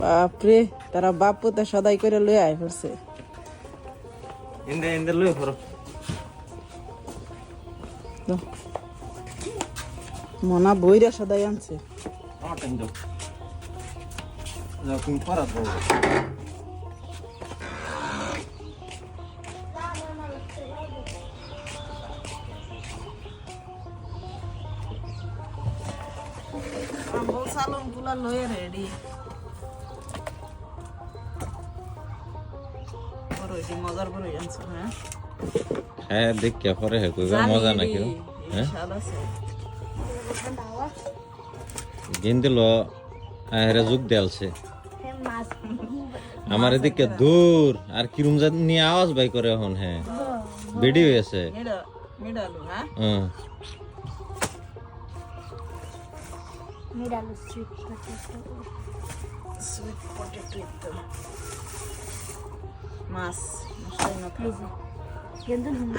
বাপরে তারা বাপ পুতে সদাই করে লয়ে আয় পড়ছে ইন্দে ইন্দে। মনা বইরা সদাই আনছে। পারা মজার আনছে হ্যাঁ? হ্যাঁ দেখ কে পরে হে কইবা মজা না কিরম হ্যাঁ? আছে। গেন্দিল আরে যুগ দেলছে আমার এদিকে দূর আর কিরম জানি নিয়ে আওয়াজ বাই করে এখন হ্যাঁ বেডি হয়েছে মিডালু হ্যাঁ? হুম Míralo, sweet potato. Sweet potato তো মাছ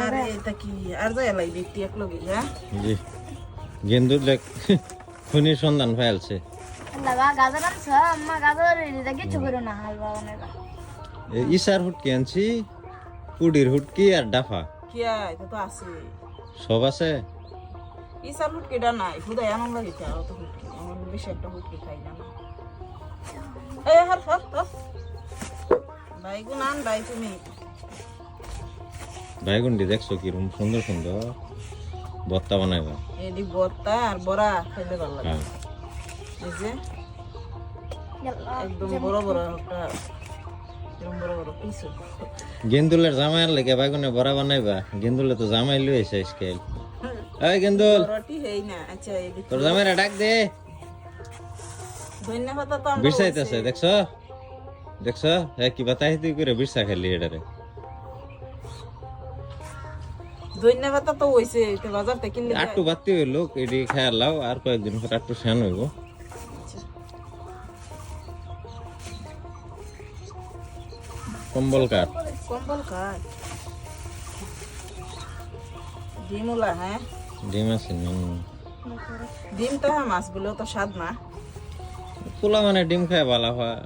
আর এটা কি আর যায় লাই দেখতে এক লগে হ্যাঁ জি গেন্দুর লেখ খুনির সন্ধান ফেলছে ইসার হুটকি আনছি কুডির হুটকি আর ডাফা কি এটা তো আছে সব আছে এই সাল হুটকিটা নাই খুদাই লাগে তো হুটকি আমার বেশি একটা হুটকি খাই না এই হার হার হার বাইগুন আন বাই তুমি। বাইগুন্ডি দেখছ কিরম সুন্দর সুন্দর। বত্তা বানাইবা। এডি বত্তা আর বড়া খাইলে ভালো লাগে। হ্যাঁ। এই যে একদম বড় বড় একটা গেন্দুলের জামাইয়ের লেগে বাইগুনে বড়া বানাইবা। গেন্দুলে তো জামাই লই এসে স্কেল এই গেন্দুল। বড়টি হেই না আচ্ছা তোর জামাইরা ডাক দে। ধন্যবাদ তো আমরা বিরসাইতেছে দেখছ? দেখছ হ্যাঁ কি বাতাই তুই করে বিরসা খেলি এটারে। ধন্যবাদ তো হইছে তো বাজার থেকে কিনলে আটটু বাতি হইল এটি খায়ার লাও আর কয়েকদিন পর আটটু শ্যান হইব। কম্বল কাঠ কম্বল ডিমুলা হ্যাঁ ডিম আছে। ডিম। তো হ্যাঁ মাছ বলেও তো স্বাদ না। পোলা মানে ডিম খায় ভালো হয়।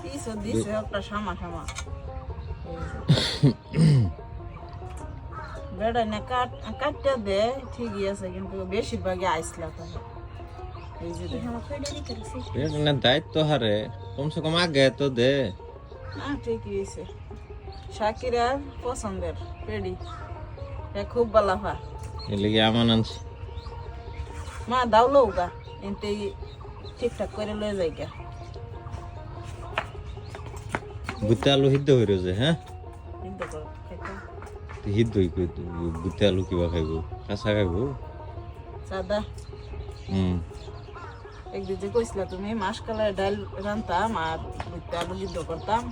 পিস দিছে একটা সামা সামা বেড়া না কাট কাটটা দে ঠিকই আছে কিন্তু বেশিরভাগই আইসলা তো এই যে দেখ এটা না দায়িত্ব হারে কমসে কম আগে তো দে না ঠিকই হয়েছে শাকিরার পছন্দের পেডি এ খুব ভালো হয় এর লেগে আমান আনছি মা দাও লও গা এনতে ঠিকঠাক করে লয়ে যাই গা বুতে আলু সিদ্ধ হয়ে রয়েছে হ্যাঁ কিন্তু সিদ্ধ কই বুতে আলু কিবা খাইব কাঁচা খাইব একদিন কইছিলা তুমি মাস কালার ডাল রান্তাম আর বুঝতে আলু সিদ্ধ করতাম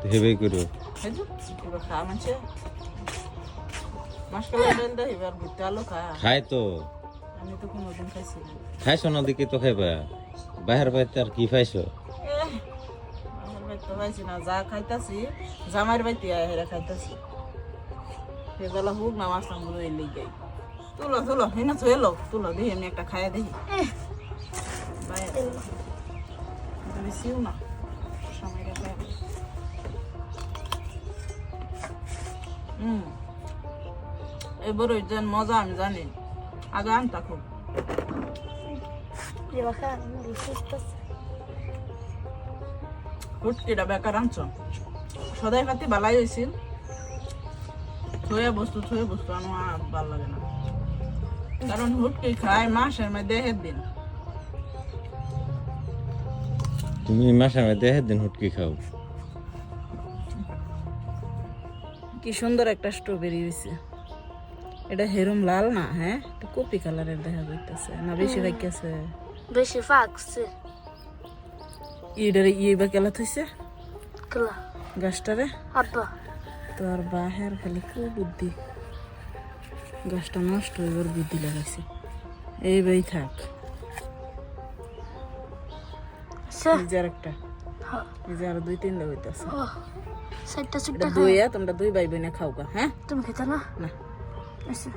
তো হেবেই করো খাইছো এবার খা মানছে মাস কালার ডাল দা এবার বুঝতে আলু খা। খাই তো। আমি তো কোনোদিন খাইছি না খাইছো না দেখি তো খাইবা। বাহির বাইতে আর কি খাইছো? পাইছি না যা খাইতাছি জামাইয়ের বাড়িতে হেরা খাইতাছি সেবেলা হোক না মাছগুলো এলে যাই তুলো তুলো হেনা তো এলো তুলো দেখি আমি একটা খাইয়া দেখি সিও না সময়টা হুম এবার ওই যেন মজা আমি জানি আগে আনতা খুব হুটকিটা বেকার আনছ? সদাই পাতি বালাই হয়েছিল থয়ে বস্তু থয়ে বস্তু আমার ভালো লাগে না। কারণ হুটকি খায় মাসের মধ্যে দেহের দিন তুমি মাসে মাসে দেহের দিন হুটকি খাও। কি সুন্দর একটা স্ট্রবেরি হয়েছে এটা হেরম লাল না হ্যাঁ? কপি কালারের দেখা যাইতেছে। না বেশি রাখিয়াছে বেশি ফাকছে। ইডারে ইয়ে বা কেলা থইছে? কলা? গাছটারে? আব্বা। তোর বাহের খালি খুব বুদ্ধি। গাছটা নষ্ট হইবার বুদ্ধি লাগাইছে। এই বাই থাক। আরেকটা। এই যে দুই তিনটা হইতাছে এটা সুটটা দইয়া তোমরা দুই ভাই বোনে খাও গা হ্যাঁ? তুমি খেতে না? না। আচ্ছা।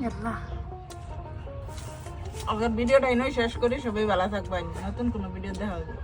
ইয়াল্লা। আবার ভিডিওটা এনেই শেষ করি সবাই ভালো থাকবেন। নতুন কোনো ভিডিও দেখা হবে।